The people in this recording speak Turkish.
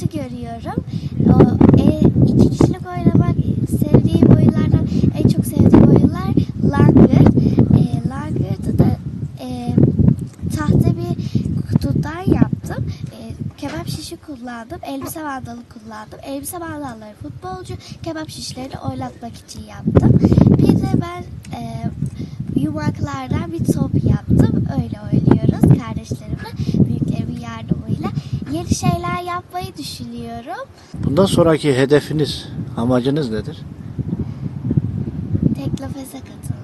atı görüyorum. O, e, iki kişilik oynamak sevdiğim oyunlardan en çok sevdiğim oyunlar Langırt. E, Langırt'ı da e, tahta bir kutudan yaptım. E, kebap şişi kullandım. Elbise bandalı kullandım. Elbise bandalları futbolcu, kebap şişlerini oynatmak için yaptım. Bir de ben e, yumaklardan bir top Yeni şeyler yapmayı düşünüyorum. Bundan sonraki hedefiniz, amacınız nedir? Teknofest'e katılmak.